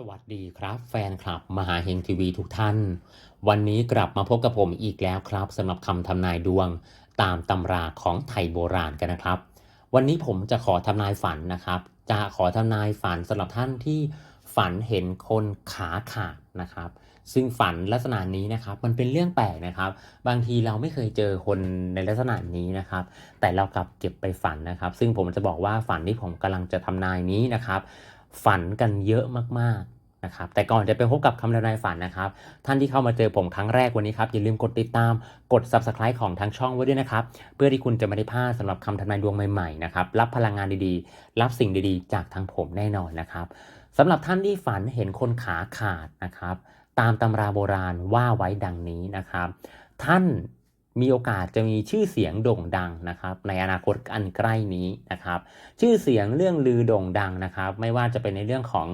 สวัสดีครับแฟนคลับ มหาเฮงทีวีทุกท่าน วันนี้กลับมาพบกับผมอีกแล้วครับสำหรับคำทำนายดวงตามตำราของไทยโบราณกันนะครับ วันนี้ผมจะขอทำนายฝันนะครับ จะขอทำนายฝันสำหรับท่านที่ฝันเห็นคนขาขาดนะครับ ซึ่งฝันลักษณะนี้นะครับมันเป็นเรื่องแปลกนะครับ บางทีเราไม่เคยเจอคนในลักษณะนี้นะครับ แต่เรากลับเก็บไปฝันนะครับ ซึ่งผมจะบอกว่าฝันที่ผมกำลังจะทำนายนี้นะครับฝันกันเยอะมาก นะครับแต่ก่อนจะไปพบกับคำทำนายฝันนะครับ ท่านที่เข้ามาเจอผมครั้งแรกวันนี้ครับ อย่าลืมกดติดตามกด subscribe ของทางช่องไว้ด้วยนะครับ เพื่อที่คุณจะไม่ได้พลาดสำหรับคำทำนายดวงใหม่ๆนะครับรับพลังงานดีๆ รับสิ่งดีๆ จากทางผมแน่นอนนะครับสำหรับท่านที่ฝันเห็นคนขาขาดนะครับ ตามตำราโบราณว่าไว้ดังนี้นะครับ ท่าน มีโอกาสจะมีชื่อเสียงโด่งดังนะครับในอนาคตอันใกล้นี้นะครับ ชื่อเสียงเรื่องลือโด่งดังนะครับ ไม่ว่าจะเป็นในเรื่องของ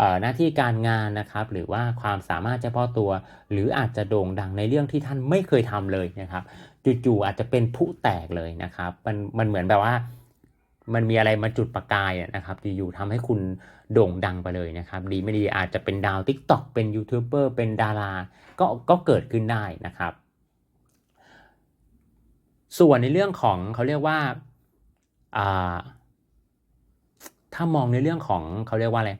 ออหน้าที่การงานนะครับ หรือว่าความสามารถเฉพาะตัว หรืออาจจะโด่งดังในเรื่องที่ท่านไม่เคยทำเลยนะครับจู่ๆอาจจะเป็นผุแตกเลยนะครับ มันมันเหมือนแบบว่ามันมีอะไรมาจุดประกายนะครับอยู่ๆทำให้คุณโด่งดังไปเลยนะครับ ดีไม่ดีอาจจะเป็นดาว t ิ k t o k เป็นยูทูบเบอร์เป็นดาราก็ก็เกิดขึ้นได้นะครับ ส่วนในเรื่องของเขาเรียกว่าถ้ามองในเรื่องของเขาเรียกว่าอะไร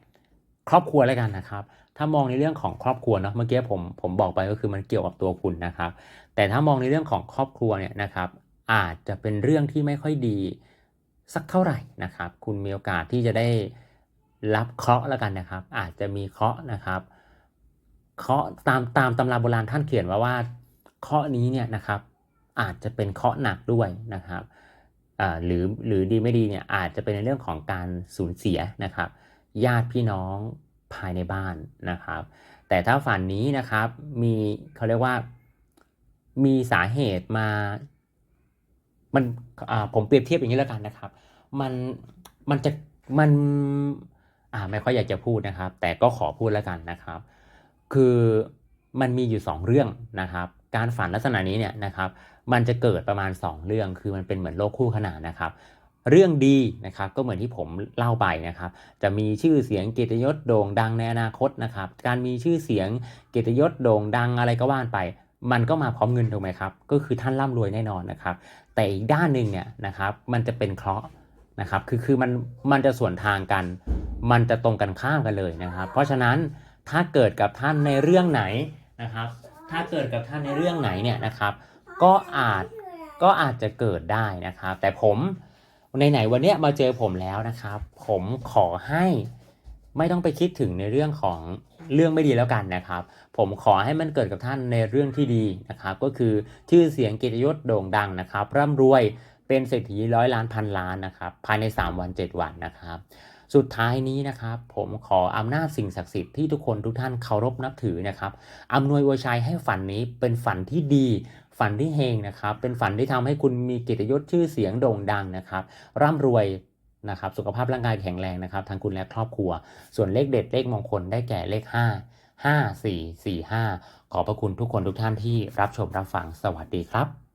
ครอบครัวแล้วกันนะครับ ถ้ามองในเรื่องของครอบครัวเนาะเมื่อกี้ผมผมบอกไปก็คือมันเกี่ยวกับตัวคุณนะครับ แต่ถ้ามองในเรื่องของครอบครัวเนี่ยนะครับ อาจจะเป็นเรื่องที่ไม่ค่อยดีสักเท่าไหร่นะครับ คุณมีโอกาสที่จะได้รับเคราะห์แล้วกันนะครับ อาจจะมีเคราะห์นะครับเคราะห์ตามตามตำราโบราณท่านเขียนว่าว่าเคราะห์นี้เนี่ยนะครับ อาจจะเป็นเคราะห์หนักด้วยนะครับหรือหรือดีไม่ดีเนี่ยอาจจะเป็นในเรื่องของการสูญเสียนะครับ ญาติพี่น้องภายในบ้านนะครับ แต่ถ้าฝันนี้นะครับมีเขาเรียกว่ามีสาเหตุมา มันผมเปรียบเทียบอย่างนี้แล้วกันนะครับ มันมันจะมันอ่าไม่ค่อยอยากจะพูดนะครับ แต่ก็ขอพูดแล้วกันนะครับ คือมันมีอยู่ 2 เรื่องนะครับ การฝันลักษณะนี้เนี่ยนะครับ มันจะเกิดประมาณ 2 เรื่อง คือมันเป็นเหมือนโลกคู่ขนานนะครับ เรื่องดีนะครับก็เหมือนที่ผมเล่าไปนะครับ จะมีชื่อเสียงเกียรติยศโด่งดังในอนาคตนะครับ การมีชื่อเสียงเกียรติยศโด่งดังอะไรก็ว่านไป มันก็มาพร้อมเงินถูกไหมครับ ก็คือท่านร่ำรวยแน่นอนนะครับ แต่อีกด้านหนึ่งเนี่ยนะครับ มันจะเป็นเคราะห์นะครับ คือคือมันมันจะส่วนทางกัน มันจะตรงกันข้ามกันเลยนะครับ เพราะฉะนั้นถ้าเกิดกับท่านในเรื่องไหนนะครับ ถ้าเกิดกับท่านในเรื่องไหนเนี่ยนะครับ ก็อาจก็อาจจะเกิดได้นะครับ แต่ผมในไหนวันเนี้ยมาเจอผมแล้วนะครับ ผมขอให้ไม่ต้องไปคิดถึงในเรื่องของเรื่องไม่ดีแล้วกันนะครับ ผมขอให้มันเกิดกับท่านในเรื่องที่ดีนะครับ ก็คือชื่อเสียงเกียรติยศโด่งดังนะครับ ร่ำรวยเป็นเศรษฐีร้อยล้านพันล้านนะครับ ภายใน 3 วัน 7 วันนะครับ สุดท้ายนี้นะครับผมขออำนาจสิ่งศักดิ์สิทธิ์ที่ทุกคนทุกท่านเคารพนับถือนะครับอำนวยอวยชัยให้ฝันนี้เป็นฝันที่ดี ฝันที่เฮงนะครับ เป็นฝันที่ทำให้คุณมีเกียรติยศชื่อเสียงโด่งดังนะครับ ร่ำรวยนะครับ สุขภาพร่างกายแข็งแรงนะครับทั้งคุณและครอบครัว ส่วนเลขเด็ดเลขมงคลได้แก่เลข 5 5 4 4 5 ขอบพระคุณทุกคนทุกท่านที่รับชมรับฟังสวัสดีครับ